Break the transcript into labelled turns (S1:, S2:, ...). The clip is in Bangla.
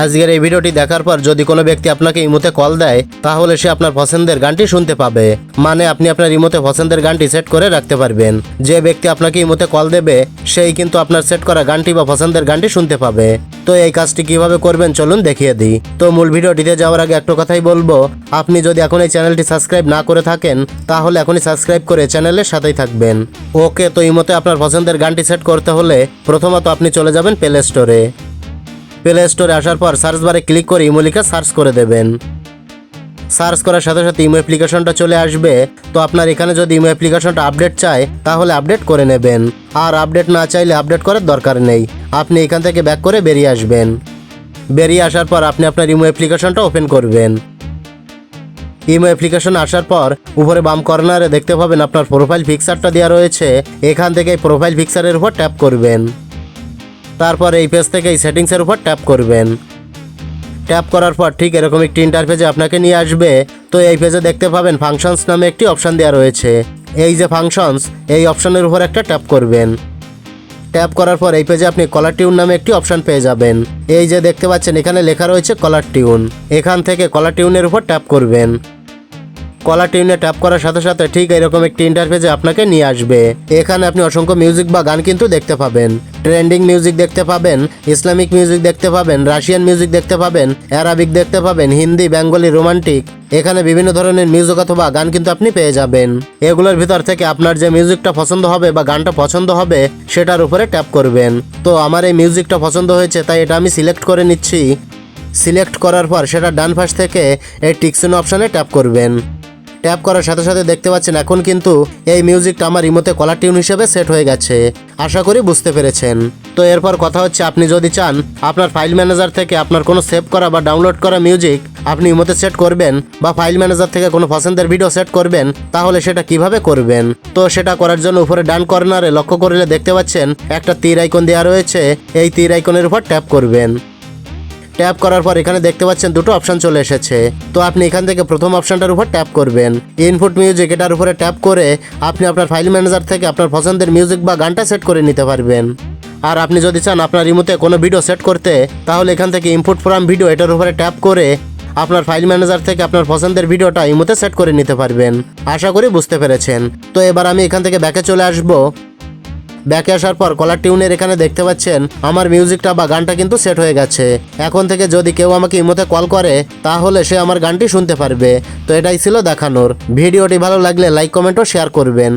S1: আজকের এই ভিডিওটি দেখার পর যদি কোনো ব্যক্তি আপনাকে ইমোতে কল দেয়, তাহলে সে আপনার পছন্দের গানটি শুনতে পাবে। মানে আপনি আপনার ইমোতে পছন্দের গানটি সেট করে রাখতে পারবেন। যে ব্যক্তি আপনাকে ইমোতে কল দেবে, সেই কিন্তু আপনার সেট করা গানটি বা পছন্দের গানটি শুনতে পাবে। তো এই কাজটি কীভাবে করবেন চলুন দেখিয়ে দিই। তো মূল ভিডিওটিতে যাওয়ার আগে একটা কথাই বলব, আপনি যদি এখন এই চ্যানেলটি সাবস্ক্রাইব না করে থাকেন, তাহলে এখনই সাবস্ক্রাইব করে চ্যানেলের সাথেই থাকবেন। ওকে, তো ইমোতে আপনার পছন্দের গানটি সেট করতে হলে প্রথমত আপনি চলে যাবেন প্লে স্টোরে। প্লে স্টোরে আসার পর সার্চ বারে ক্লিক করে ইমো সার্চ করে দেবেন। সার্চ করার সাথে সাথে ইমো অ্যাপ্লিকেশনটা চলে আসবে। তো আপনার এখানে যদি ইমো অ্যাপ্লিকেশনটা আপডেট চায়, তাহলে আপডেট করে নেবেন। আর আপডেট না চাইলে আপডেট করার দরকার নেই। আপনি এখান থেকে ব্যাক করে বেরিয়ে আসবেন। বেরিয়ে আসার পর আপনি আপনার ইমো অ্যাপ্লিকেশনটা ওপেন করবেন। ইমো অ্যাপ্লিকেশন আসার পর উপরে বাম কর্নারে দেখতে পাবেন আপনার প্রোফাইল পিকচারটা দেওয়া রয়েছে। এখান থেকে প্রোফাইল পিকচারের উপর ট্যাপ করবেন। তারপর এই পেজ থেকে এই সেটিংসের উপর ট্যাপ করবেন। ট্যাপ করার পর ঠিক এরকম একটি ইন্টারফেসে আপনাকে নিয়ে আসবে। তো এই পেজে দেখতে পাবেন ফাংশনস নামে একটি অপশন দেওয়া রয়েছে। এই যে ফাংশনস এই অপশনের উপর একটা ট্যাপ করবেন। ট্যাপ করার পর এই পেজে আপনি কলার টিউন নামে একটি অপশন পেয়ে যাবেন। এই যে দেখতে পাচ্ছেন, এখানে লেখা রয়েছে কলার টিউন এখান থেকে কলার টিউনের উপর ট্যাপ করবেন। কলার টিউনে ট্যাপ করার সাথে সাথে ঠিক এরকম একটি ইন্টারফেসে আপনাকে নিয়ে আসবে। এখানে আপনি অসংখ্য মিউজিক বা গান কিন্তু দেখতে পাবেন। ট্রেন্ডিং মিউজিক দেখতে পাবেন, ইসলামিক মিউজিক দেখতে পাবেন রাশিয়ান মিউজিক দেখতে পাবেন অ্যারাবিক দেখতে পাবেন হিন্দি বেঙ্গলি রোমান্টিক এখানে বিভিন্ন ধরনের মিউজিক অথবা গান কিন্তু আপনি পেয়ে যাবেন। এগুলোর ভিতর থেকে আপনার যে মিউজিকটা পছন্দ হবে বা গানটা পছন্দ হবে, সেটার উপরে ট্যাপ করবেন। তো আমার এই মিউজিকটা পছন্দ হয়েছে, তাই এটা আমি সিলেক্ট করে নিচ্ছি। সিলেক্ট করার পর সেটা ডান পাশ থেকে এই টিকসিন অপশানে ট্যাপ করবেন। ট্যাপ করার সাথে সাথে দেখতে পাচ্ছেন এখন কিন্তু এই মিউজিকটা আমার রিমোতে কলার টিউন হিসেবে সেট হয়ে গেছে। আশা করি বুঝতে পেরেছেন। তো এরপর কথা হচ্ছে, আপনি যদি চান আপনার ফাইল ম্যানেজার থেকে আপনার কোনো সেভ করা বা ডাউনলোড করা মিউজিক আপনি ইমোতে সেট করবেন বা ফাইল ম্যানেজার থেকে কোনো পছন্দের ভিডিও সেট করবেন, তাহলে সেটা কীভাবে করবেন? তো সেটা করার জন্য উপরে ডান কর্নারে লক্ষ্য করলে দেখতে পাচ্ছেন একটা তীর আইকন দেওয়া রয়েছে। এই তীর আইকনের উপর ট্যাপ করবেন। ট্যাপ করার পর এখানে দেখতে পাচ্ছেন দুটো অপশন চলে এসেছে। তো আপনি এখান থেকে প্রথম অপশনটার উপর ট্যাপ করবেন। ইনপুট মিউজিক এটার উপরে ট্যাপ করে আপনি আপনার ফাইল ম্যানেজার থেকে আপনার পছন্দের মিউজিক বা গানটা সেট করে নিতে পারবেন। আর আপনি যদি চান আপনার রিমোতে কোনো ভিডিও সেট করতে, তাহলে এখান থেকে ইনপুট ফ্রম ভিডিও এটার উপরে ট্যাপ করে আপনার ফাইল ম্যানেজার থেকে আপনার পছন্দের ভিডিওটা ইমোতে সেট করে নিতে পারবেন। আশা করি বুঝতে পেরেছেন। তো এবার আমি এখান থেকে ব্যাকে চলে আসব। ব্যাকে আসার পর কলার টিউনের এখানে দেখতে পাচ্ছেন আমার মিউজিকটা বা গানটা কিন্তু সেট হয়ে গেছে। এখন থেকে যদি কেউ আমাকে ইমোতে কল করে, তাহলে সে আমার গানটি শুনতে পারবে। তো এটাই ছিল দেখানোর। ভিডিওটি ভালো লাগলে লাইক, কমেন্ট ও শেয়ার করবেন।